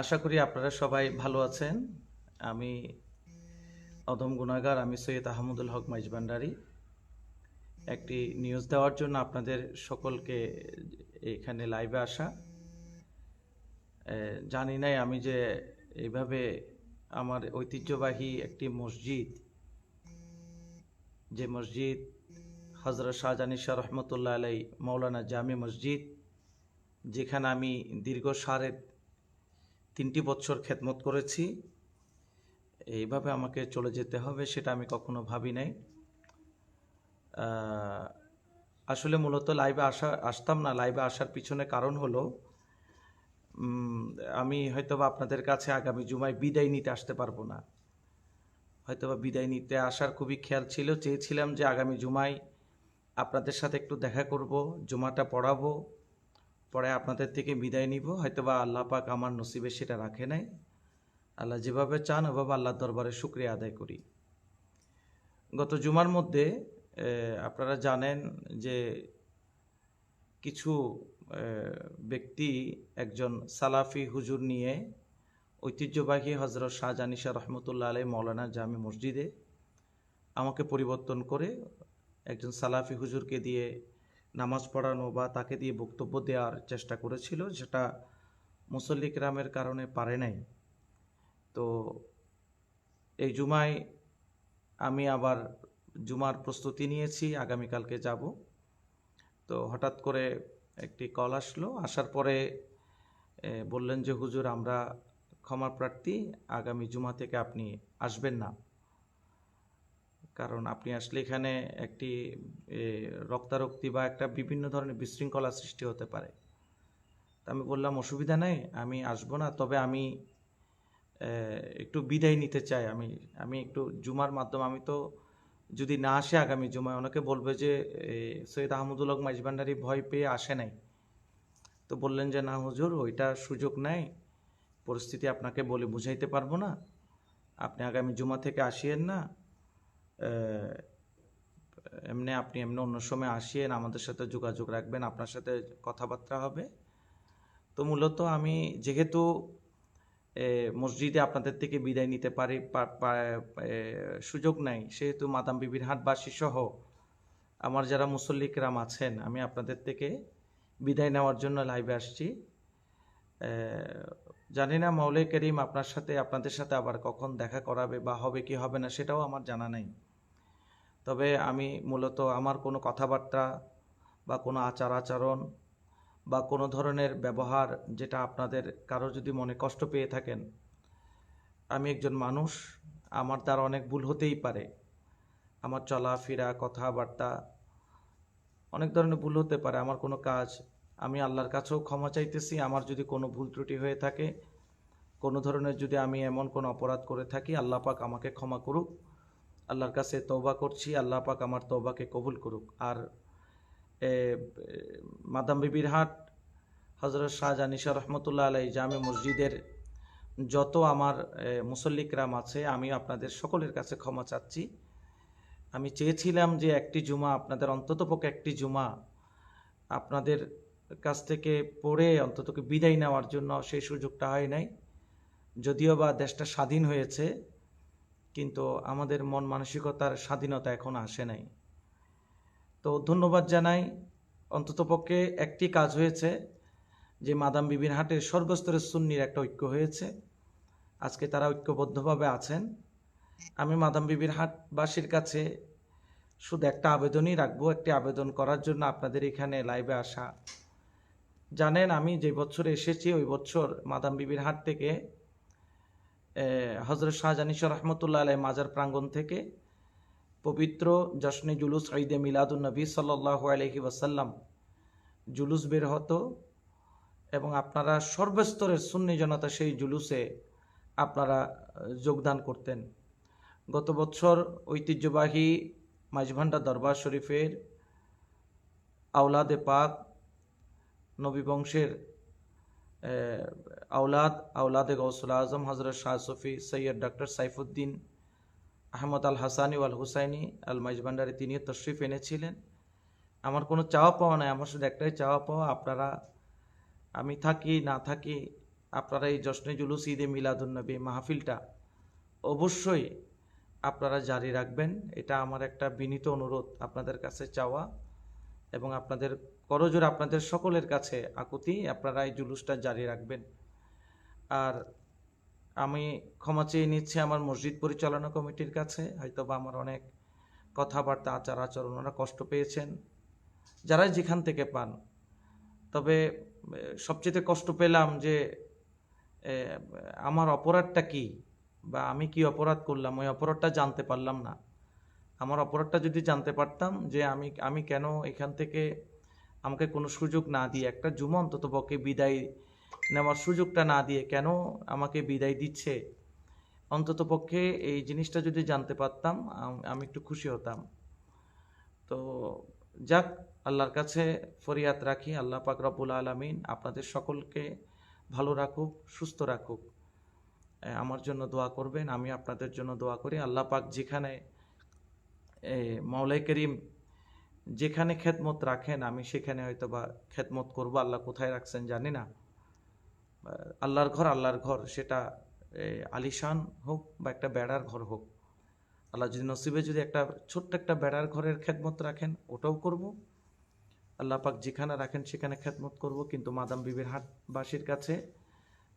আশা করি আপনারা সবাই ভালো আছেন। আমি অদম গুণাগার, আমি সৈয়দ আহমদুল হক মাইজবান্ডারি। একটি নিউজ দেওয়ার জন্য আপনাদের সকলকে এখানে লাইভে আসা। জানি নাই আমি যে এইভাবে আমার ঐতিহ্যবাহী একটি মসজিদ, যে মসজিদ হজরত শাহজানি শাহ রহমতুল্লাহ আলাই মৌলানা জামি মসজিদ, যেখানে আমি দীর্ঘ সাড়ে তিনটি বছর খেদমত করেছি। এইভাবে আমাকে চলে যেতে হবে সেটা আমি কখনো ভাবি নাই। আসলে মূলত লাইভে আসা, আসতাম না, লাইভে আসার পিছনে কারণ হলো আমি হয়তোবা আপনাদের কাছে আগামী জুমায় বিদায় নিতে আসতে পারব না। হয়তোবা বিদায় নিতে আসার খুবই খেয়াল ছিল, চেয়েছিলাম যে আগামী জুমায় আপনাদের সাথে একটু দেখা করব, জুমাটা পড়াবো। পরে আপনাদের থেকে বিদায় নিব। হয়তোবা আল্লাহ পাক আমার নসিবে সেটা রাখে নাই। আল্লাহ যেভাবে চান, ওভাবে আল্লাহর দরবারে শুক্রিয়া আদায় করি। গত জুমার মধ্যে আপনারা জানেন যে কিছু ব্যক্তি একজন সালাফি হুজুর নিয়ে ঐতিহ্যবাহী হজরত শাহজানিশা রহমতুল্লাহ আলাই মৌলানা জামি মসজিদে আমাকে পরিবর্তন করে একজন সালাফি হুজুরকে দিয়ে নামাজ পড়ানো বা তাকে দিয়ে বক্তব্য দেওয়ার চেষ্টা করেছিল, সেটা মুসল্লি গ্রামের কারণে পারে নাই। তো এই জুমায় আমি আবার জুমার প্রস্তুতি নিয়েছি, আগামীকালকে যাব। তো হঠাৎ করে একটি কল আসলো, আসার পরে বললেন যে, হুজুর, আমরা ক্ষমা প্রার্থী, আগামী জুমা থেকে আপনি আসবেন না। কারণ আপনি আসলে এখানে একটি রক্তারক্তি বা একটা বিভিন্ন ধরনের বিশৃঙ্খলা সৃষ্টি হতে পারে। তা আমি বললাম, অসুবিধা নেই, আমি আসব না। তবে আমি একটু বিদায় নিতে চাই। আমি আমি একটু জুমার মাধ্যমে, আমি তো যদি না আসে আগামী জুমায়, অনেকে বলবে যে সৈয়দ আহমদুল হক মাইজবান্ডারি ভয় পেয়ে আসে নাই। তো বললেন যে, না হুজুর, ওইটা সুযোগ নেই। পরিস্থিতি আপনাকে বলে বুঝাইতে পারব না। আপনি আগামী জুমা থেকে আসিয়েন না। এমনি আপনি এমনি অন্য সময় আসিয়েন আমাদের সাথে যোগাযোগ রাখবেন, আপনার সাথে কথাবার্তা হবে। তো মূলত আমি যেহেতু মসজিদে আপনাদের থেকে বিদায় নিতে পারি সুযোগ নাই, সেহেতু মাদাম বিবির হাটবাসী সহ আমার যারা মুসল্লিকরাম আছেন, আমি আপনাদের থেকে বিদায় নেওয়ার জন্য লাইভে আসছি। জানি না মৌলাই করিম আপনার সাথে, আপনাদের সাথে আবার কখন দেখা করাবে বা হবে কি হবে না সেটাও আমার জানা নাই। তবে আমি মূলত আমার কোনো কথাবার্তা বা কোনো আচার আচরণ বা কোনো ধরনের ব্যবহার যেটা আপনাদের কারও যদি মনে কষ্ট পেয়ে থাকেন, আমি একজন মানুষ, আমার দ্বারা অনেক ভুল হতেই পারে। আমার চলাফেরা, কথাবার্তা অনেক ধরনের ভুল হতে পারে, আমার কোনো কাজ আমি আল্লাহর কাছেও ক্ষমা চাইতেছি। আমার যদি কোনো ভুল ত্রুটি হয়ে থাকে, কোনো ধরনের যদি আমি এমন কোনো অপরাধ করে থাকি, আল্লাহ পাক আমাকে ক্ষমা করুক। আল্লাহর কাছে তৌবা করছি, আল্লাহ পাক আমার তৌবাকে কবুল করুক। আর মাদাম বিবির হাট হজরত শাহজানিশা রহমতুল্লাহ আলাই জামে মসজিদের যত আমার মুসল্লিকরাম আছে, আমি আপনাদের সকলের কাছে ক্ষমা চাচ্ছি। আমি চেয়েছিলাম যে একটি জুমা, আপনাদের অন্ততপক্ষে একটি জুমা, আপনাদের কাছ থেকে পড়ে অন্ততকে বিদায় নেওয়ার জন্য সেই সুযোগটা হয় নাই। যদিও বা দেশটা স্বাধীন হয়েছে, কিন্তু আমাদের মন মানসিকতার স্বাধীনতা এখন আসে নাই। তো ধন্যবাদ জানাই। অন্ততপক্ষে একটি কাজ হয়েছে, যে মাদাম বিবির হাটের সর্বস্তরের সুন্নির একটা ঐক্য হয়েছে। আজকে তারা ঐক্যবদ্ধভাবে আছেন। আমি মাদাম বিবির হাটবাসীর কাছে শুধু একটা আবেদনই রাখব, একটি আবেদন করার জন্য আপনাদের এখানে লাইভে আসা। জানেন, আমি যে বছর এসেছি, ওই বছর মাদাম বিবির হাট থেকে হজরত শাহজানিশা রহমতুল্লাহ আলাই মাজার প্রাঙ্গণ থেকে পবিত্র জশ্নে জুলুস ঈদে মিলাদুন নবী সাল্লাহ আলহি ওয়াসাল্লাম জুলুস বের হতো এবং আপনারা সর্বস্তরের সুন্নি জনতা সেই জুলুসে আপনারা যোগদান করতেন। গত বছর ঐতিহ্যবাহী মাঝভান্ডা দরবার শরীফের আওলাদে পাক নবী বংশের আহ, আওলাদ আওলাদে গৌসুল আজম হজরত শাহ সফি সৈয়দ ডক্টর সাইফুদ্দিন আহমদ আল হাসানি আল হুসাইনি আল মাইজবান্ডারি তিনিও তশরিফ এনেছিলেন। আমার কোনো চাওয়া পাওয়া নাই আমার শুধু একটাই চাওয়া পাওয়া আপনারা আমি থাকি না থাকি আপনারা এই জশ্নে জুলুস ঈদে মিলাদুন্নবী মাহফিলটা অবশ্যই আপনারা জারি রাখবেন। এটা আমার একটা বিনীত অনুরোধ আপনাদের কাছে চাওয়া। এবং আপনাদের করজোর আপনাদের সকলের কাছে আকুতি, আপনারা এই জুলুসটা জারি রাখবেন। আর আমি ক্ষমা চেয়ে নিচ্ছি আমার মসজিদ পরিচালনা কমিটির কাছে হয়তো বা আমার অনেক কথাবার্তা, আচার আচরণ ওরা কষ্ট পেয়েছেন, যারাই যেখান থেকে পান। তবে সবচেয়ে কষ্ট পেলাম যে আমার অপরাধটা কি বা আমি কি অপরাধ করলাম, ওই অপরাধটা জানতে পারলাম না। আমার অপরাধটা যদি জানতে পারতাম যে আমি আমি কেন এখান থেকে আমাকে কোনো সুযোগ না দিয়ে, একটা জুমা অন্তত পক্ষে বিদায় নেওয়ার সুযোগটা না দিয়ে কেন আমাকে বিদায় দিচ্ছে? অন্তত পক্ষে এই জিনিসটা যদি জানতে পারতাম, আমি একটু খুশি হতাম। তো যাক, আল্লাহর কাছে ফরিয়াদ রাখি, আল্লাহ পাক রব্বুল আলমিন আপনাদের সকলকে ভালো রাখুক, সুস্থ রাখুক। আমার জন্য দোয়া করবেন, আমি আপনাদের জন্য দোয়া করি। আল্লাহ পাক যেখানে মাওলাই করিম যেখানে খেদমত রাখেন, আমি সেখানে হয়তো বা খেদমত করব। আল্লাহ কোথায় রাখছেন জানি না। আল্লাহর ঘর আল্লাহর ঘর, সেটা আলিশান হোক বা একটা বেড়ার ঘর হোক। আল্লাহ যদি নসিবে যদি একটা ছোট্ট একটা বেড়ার ঘরের খেদমত রাখেন, ওটাও করব। আল্লাহ পাক যেখানে রাখেন সেখানে খেদমত করব। কিন্তু মাদাম বিবির হাটবাসীর কাছে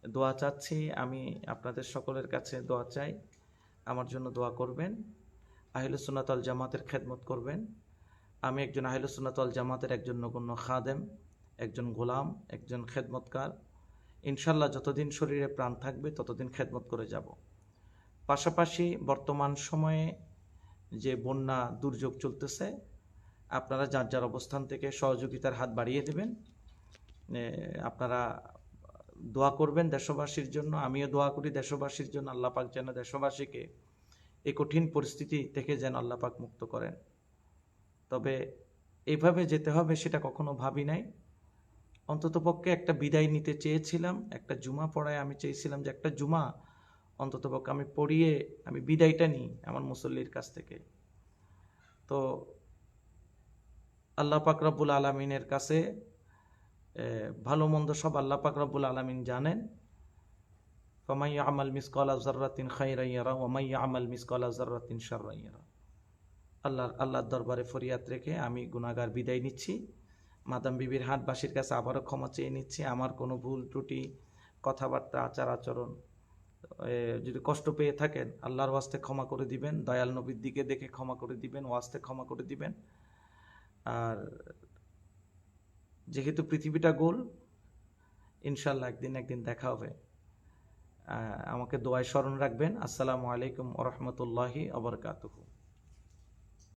দোয়া চাচ্ছি। আমি আপনাদের সকলের কাছে দোয়া চাই। আমার জন্য দোয়া করবেন। আহিল সুনাতল জামাতের খেদমত করবেন। আমি একজন আহিল সুনাতল জামাতের একজন নগণ্য খাদেম, একজন গোলাম, একজন খেদমতকার। ইনশাল্লাহ যতদিন শরীরে প্রাণ থাকবে ততদিন খেদমত করে যাব। পাশাপাশি বর্তমান সময়ে যে বন্যা দুর্যোগ চলতেছে, আপনারা যার যার অবস্থান থেকে সহযোগিতার হাত বাড়িয়ে দেবেন। আপনারা দোয়া করবেন দেশবাসীর জন্য। আমিও দোয়া করি দেশবাসীর জন্য। আল্লাহ পাক যেন দেশবাসীকে এই কঠিন পরিস্থিতি থেকে যেন আল্লাহ পাক মুক্ত করেন। তবে এইভাবে যেতে হবে সেটা কখনো ভাবি নাই। অন্ততপক্ষে একটা বিদায় নিতে চেয়েছিলাম, একটা জুমা পড়ায় আমি চেয়েছিলাম যে একটা জুমা অন্ততপক্ষে আমি পড়িয়ে আমি বিদায়টা নিই আমার মুসল্লির কাছ থেকে। তো আল্লাহ পাক রব্বুল আলমিনের কাছে ভালো মন্দ সব আল্লাহ পাক রব্বুল আলমিন জানেন। ফমাই আমাল মিসকলা জার্রাতিন খাইরাইয়ারা ওমাই আমাল মিসকলা জার্রাতিন শাররাইয়ারা আল্লাহ, আল্লাহর দরবারে ফরিয়াদ রেখে আমি গুনাগার বিদায় নিচ্ছি। মাদাম বিবির হাটবাসীর কাছে আবারও ক্ষমা চেয়ে নিচ্ছি। আমার কোনো ভুল ত্রুটি, কথাবার্তা, আচার আচরণ যদি কষ্ট পেয়ে থাকেন, আল্লাহর ওয়াস্তে ক্ষমা করে দিবেন, দয়াল নবীর দিকে দেখে ক্ষমা করে দিবেন, ওয়াস্তে ক্ষমা করে দিবেন। আর যেহেতু পৃথিবীটা গোল, ইনশাল্লাহ একদিন একদিন দেখা হবে। আমাকে দোয়ায় স্মরণ রাখবেন। আসসালামু আলাইকুম ওরহমতুল্লাহি আবরকাতুহু